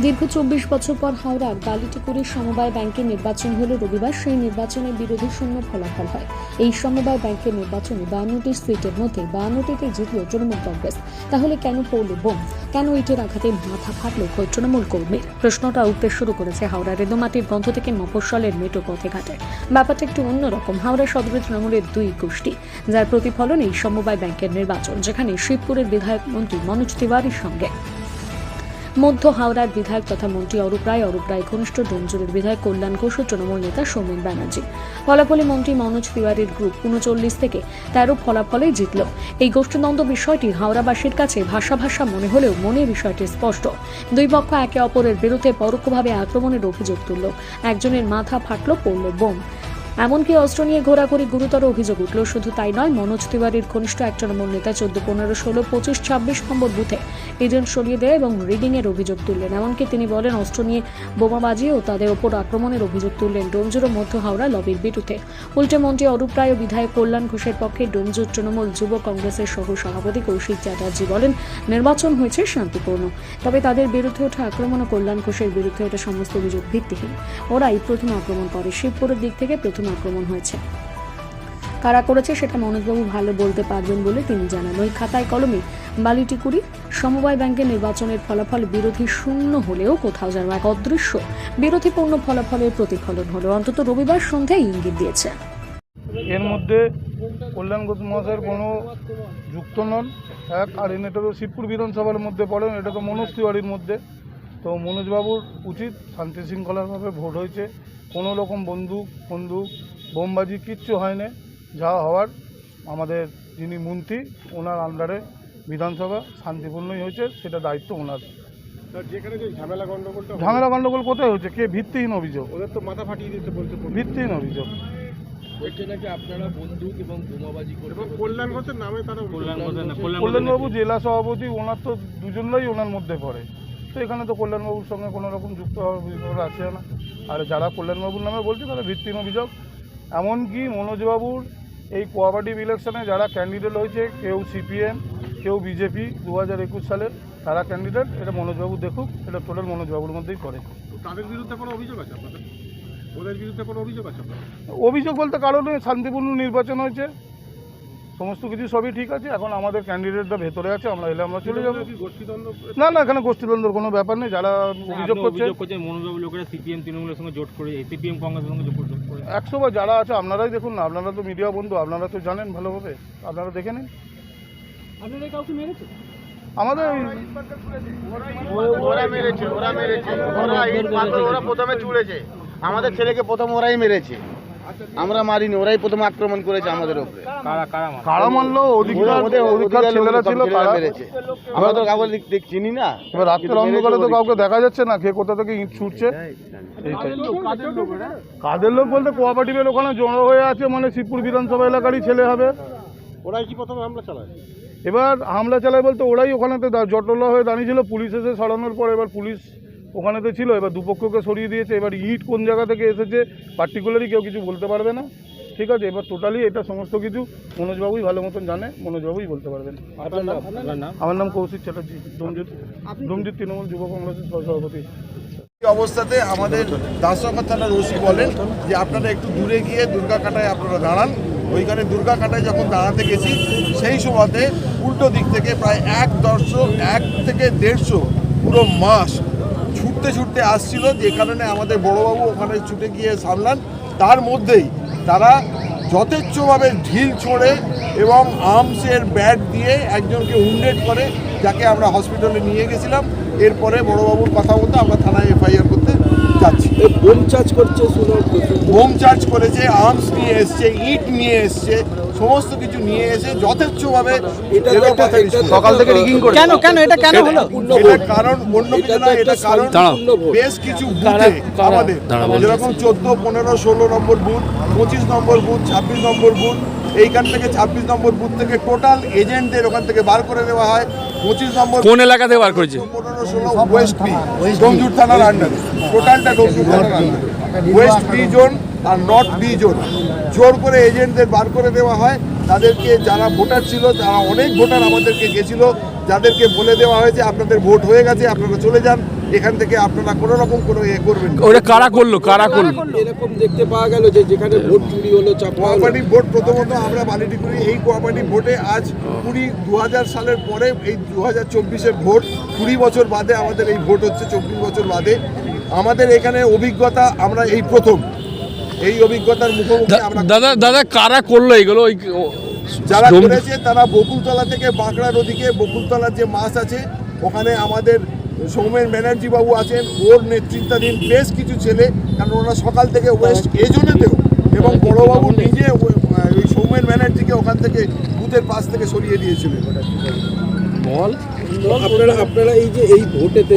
দীর্ঘ চব্বিশ বছর পর হাওড়ার গালিটিকুড়ির সমবায় ব্যাংকের নির্বাচন হলো রবিবার সেই নির্বাচনে বিরোধী শূন্য ফলাফল হয়। এই সমবায় ব্যাংকের নির্বাচনে বায়ান্নটি সিটের মধ্যে বায়ান্নটিতে জিতল তৃণমূল কংগ্রেস। তাহলে কেন পড়ল বোম? কেন ইটের আঘাতে মাথা ফাটল তৃণমূল কর্মীর? প্রশ্নটা উঠতে শুরু করেছে হাওড়া রেদমাটির গন্ধ থেকে মফস্বলের মেটো পথে ঘাটে ব্যাপারটা একটু অন্যরকম হাওড়া সদরে তৃণমূলের দুই গোষ্ঠী, যার প্রতিফলন এই সমবায় ব্যাংকের নির্বাচন, যেখানে শিবপুরের বিধায়ক মন্ত্রী মনোজ তিওয়ারির সঙ্গে। মধ্য হাওড়ার বিধায়ক তথা মন্ত্রী অরূপ রায় অরূপ রায় ঘনিষ্ঠ ডোমজুরের বিধায়ক কল্যাণ ঘোষ ও তৃণমূল নেতা সৌমেন ব্যানার্জি। ফলাফলে মন্ত্রী মনোজ তিওয়ারির গ্রুপ উনচল্লিশ থেকে তেরো ফলাফলে জিতল। এই গোষ্ঠীদ্বন্দ্ব বিষয়টি হাওড়াবাসীর কাছে ভাষা ভাষা মনে হলেও মনে বিষয়টি স্পষ্ট। দুই পক্ষ একে অপরের বিরুদ্ধে পরোক্ষভাবে আক্রমণের অভিযোগ তুলল। একজনের মাথা ফাটল, পড়ল বোম। এমনকি অস্ত্র নিয়ে ঘোরাঘুরি গুরুতর অভিযোগ উঠল। শুধু তাই নয়, মনোজ তিওয়ারির ঘনিষ্ঠ এক তৃণমূল নেতা চোদ্দ, পনেরো, ষোলো, পঁচিশ, ছাব্বিশ নম্বর বুথে এজেন্ট সরিয়ে দেয় এবং রিডিং এর অভিযোগ তুললেন। এমনকি তিনি বলেন, অস্ত্র নিয়ে বোমাবাজি ও তাদের ওপর আক্রমণের অভিযোগ তুললেন ডোমজুর মধ্য হাওড়া লবির বিরুদ্ধে উল্টে মন্ত্রী অরূপ রায় ও বিধায়ক কল্যাণ ঘোষের পক্ষে ডোমজুর তৃণমূল যুব কংগ্রেসের সহ সভাপতি কৌশিক চ্যাটার্জি বলেন, নির্বাচন হয়েছে শান্তিপূর্ণ, তবে তাদের বিরুদ্ধে ওঠা আক্রমণ ও কল্যাণ ঘোষের বিরুদ্ধে ওঠা সমস্ত অভিযোগ ভিত্তিহীন। ওরাই প্রথম আক্রমণ করে। শিবপুরের দিক থেকে প্রথম আক্রমণ হয়েছে। কারা করেছে সেটা মনোজবাবু ভালো বলতে পারবেন বলে তিনি জানান। ওই খাতায় কলমে বালিটিকুড়ি সমবায় ব্যাংকের নির্বাচনের ফলাফল বিরোধী শূন্য হলেও কোথাও যেন এক অদৃশ্য বিরোধীপূর্ণ ফলাফলের প্রতিফলন হলো। অন্তত রবিবার সন্ধ্যায় ইঙ্গিত দিয়েছে। এর মধ্যে কল্যাণ ঘোষ মহাশয়ের কোনো যুক্ত নন, এক আর এটা তো শিবপুর বিধানসভার মধ্যে পড়েন, এটা তো মনোজ তিওয়ারির মধ্যে। তো মনোজবাবুর উচিত শান্তি শৃঙ্খলাভাবে ভোট হয়েছে। কোনো রকম বন্দুক বন্দুক বোমবাজি কিচ্ছু হয়নি। যা হওয়ার আমাদের যিনি মন্ত্রী ওনার আন্ডারে বিধানসভা শান্তিপূর্ণই হয়েছে সেটা দায়িত্ব ওনার। স্যার যেখানে যে ঝামেলা গণ্ডগোল কোথায় হচ্ছে? কে? ভিত্তিহীন অভিযোগ। ওদের তো মাথা ফাটিয়ে দিতে বলছে ভিত্তিহীন অভিযোগ। বলছে নাকি আপনারা বন্দুক এবং বোমাবাজি কল্যাণ ঘোষের নামে তারা কল্যাণবাবু জেলা সভাপতি ওনার তো দুজনরাই ওনার মধ্যে পড়ে। তো এখানে তো কল্যাণবাবুর সঙ্গে কোনো রকম যুক্ত হওয়ার আছে না। আর যারা কল্যাণবাবুর নামে বলছে তারা ভিত্তিহীন অভিযোগ। এমনকি মনোজবাবুর এই কোয়াবাটিভ ইলেকশনে যারা ক্যান্ডিডেট হয়েছে কেউ সিপিএম কেউ বিজেপি দু হাজার একুশ সালের তারা ক্যান্ডিডেট এটা মনোজবাবু দেখুক এটা টোটাল মনোজবাবুর মধ্যেই করে। তাদের বিরুদ্ধে কোনো অভিযোগ আছে আপনাদের? ওদের বিরুদ্ধে কোনো অভিযোগ আছে অভিযোগ বলতে কারণে শান্তিপূর্ণ নির্বাচন হয়েছে সমস্ত কিছু সবই ঠিক আছে এখন আমাদের ক্যান্ডিডেটরা ভেতরে আছে আমরা এলে আমরা চলে যাব। না না এখানে গোষ্ঠীদ্বন্দ্বের কোনো ব্যাপার নেই যারা অভিযোগ করছে অভিযোগ করছে মনোজবাবু লোকেরা সিপিএম তৃণমূলের সঙ্গে জোট করে সিপিএম কংগ্রেসের সঙ্গে জোট করে একশো বা যারা আছে আপনারাই দেখুন না আপনারা তো মিডিয়া বন্ধু আপনারা তো জানেন ভালোভাবে আপনারা দেখে নিন। আমাদের ওরা মেরেছে ওরা মেরেছে ওরা প্রথমে আমাদের ছেলেকে প্রথম ওরাই মেরেছে। আমরা মারিনি ওরাই প্রথম আক্রমণ করেছে আমাদের উপরে। কারা কারা মারে? কারা মানলো অধিকার ছেলেরা ছিল তারা মেরেছে। আমরা তো কাউকে চিনি না এবার রাত্রের অন্ধকারে তো কাউকে দেখা যাচ্ছে না কে কোথা থেকে ইট ছুটছে? কাদের লোক বলতে কোঅপারেটিভের ওখানে জড়ো হয়ে আছে মানে শিবপুর বিধানসভা এলাকারই ছেলে হবে। ওরাই কি প্রথমে হামলা চালায়? এবার হামলা চালায় বলতে ওরাই ওখানেতে জটলা হয়ে দাঁড়িয়েছিল পুলিশ এসে সরানোর পর এবার পুলিশ ওখানেতে ছিল এবার দুপক্ষকে সরিয়ে দিয়েছে এবার ইট কোন জায়গা থেকে এসেছে পার্টিকুলারই কেউ কিছু বলতে পারবে না। ঠিক আছে এবার টোটালি এটা সমস্ত কিছু মনোজবাবুই ভালো মতন জানে মনোজবাবুই বলতে পারবেন। আমার নাম কৌশিক চ্যাটার্জি ডোমজুত ডোমজুত তৃণমূল যুব কংগ্রেসের সহসভাপতি। এই অবস্থাতে আমাদের দাসরকা থানার ওসি বলেন যে আপনারা একটু দূরে গিয়ে দুর্গা কাটায় আপনারা দাঁড়ান। ওইখানে দুর্গা কাটায় যখন দাঁড়াতে গেছি সেই সময়তে উল্টো দিক থেকে প্রায় এক দশশো এক থেকে দেড়শো পুরো মাস ছুটতে ছুটতে আসছিল, যে কারণে আমাদের বড়োবাবু ওখানে ছুটে গিয়ে সামলান। তার মধ্যেই তারা যথেচ্ছভাবে ঢিল ছোঁড়ে এবং আর্মসের ব্যাট দিয়ে একজনকে উন্ডেড করে, যাকে আমরা হসপিটালে নিয়ে গেছিলাম। এরপরে বড়োবাবুর কথা বলতে আমরা থানায় এফআইআর করতে বোম চার্জ করছে বোম চার্জ করেছে আর্মস নিয়ে এসছে ইট নিয়ে এসছে সমস্ত কিছু নিয়ে এসে যথেচ্ছভাবে সকাল থেকে রিগিং করছে। কেন কেন? এটা কেন হলো? এটা কারণ অন্য কিছু না এটা কারণ বেশ কিছু বুথে আমাদের। যেরকম চোদ্দ পনেরো ষোলো নম্বর বুথ পঁচিশ নম্বর বুথ ছাব্বিশ নম্বর বুথ এইখান থেকে ছাব্বিশ নম্বর বুথ থেকে টোটাল এজেন্টদের ওখান থেকে বার করে দেওয়া হয়। কোন এলাকা থেকে বার করেছে? পনেরো ষোলো ওয়েস্ট বি ডোমজুর থানার আন্ডারে টোটালটা ডোমজুর থানার আন্ডারে ওয়েস্ট বি জোন আর নর্থ বি জোন জোর করে এজেন্টদের বার করে দেওয়া হয়। তাদেরকে যারা ভোটার ছিল তারা অনেক ভোটার আমাদেরকে গেছিল। যাদেরকে বলে দেওয়া হয়েছে আপনাদের ভোট হয়ে গেছে আপনারা চলে যান। এখান থেকে আপনারা কোনো রকম কোনো ইয়ে করবেন না। ওটা কারা করল? কারা করল? এরকম দেখতে পাওয়া গেল যে যেখানে ভোট চুরি হলো চাপা হলো। কোঅপারেটিভ ভোট প্রথমত আমরা বালিটিপুরি এই কোঅপারেটিভ ভোটে আজ কুড়ি দু সালের পরে এই দু হাজার চব্বিশের ভোট কুড়ি বছর বাদে আমাদের এই ভোট হচ্ছে চব্বিশ বছর বাদে। আমাদের এখানে অভিজ্ঞতা আমরা এই প্রথম। এই অভিজ্ঞতার মুখোমুখি দা- আমরা দাদা দাদা কারা করল এগুলো ওই ও- যারা করেছে তারা বকুলতলা থেকে বাঁকড়ার ওদিকে বকুলতলার যে মাছ আছে ওখানে আমাদের সৌমেন ব্যানার্জি বাবু আছেন ওর নেতৃত্বাধীন বেশ কিছু ছেলে কারণ ওরা সকাল থেকে ওয়েস্ট এজনেতেও এবং বড়োবাবু নিজে ওই ওই সৌমেন ব্যানার্জিকে ওখান থেকে বুথের পাশ থেকে সরিয়ে দিয়েছিলেন। আপনারা আপনারা এই যে এই ভোটেতে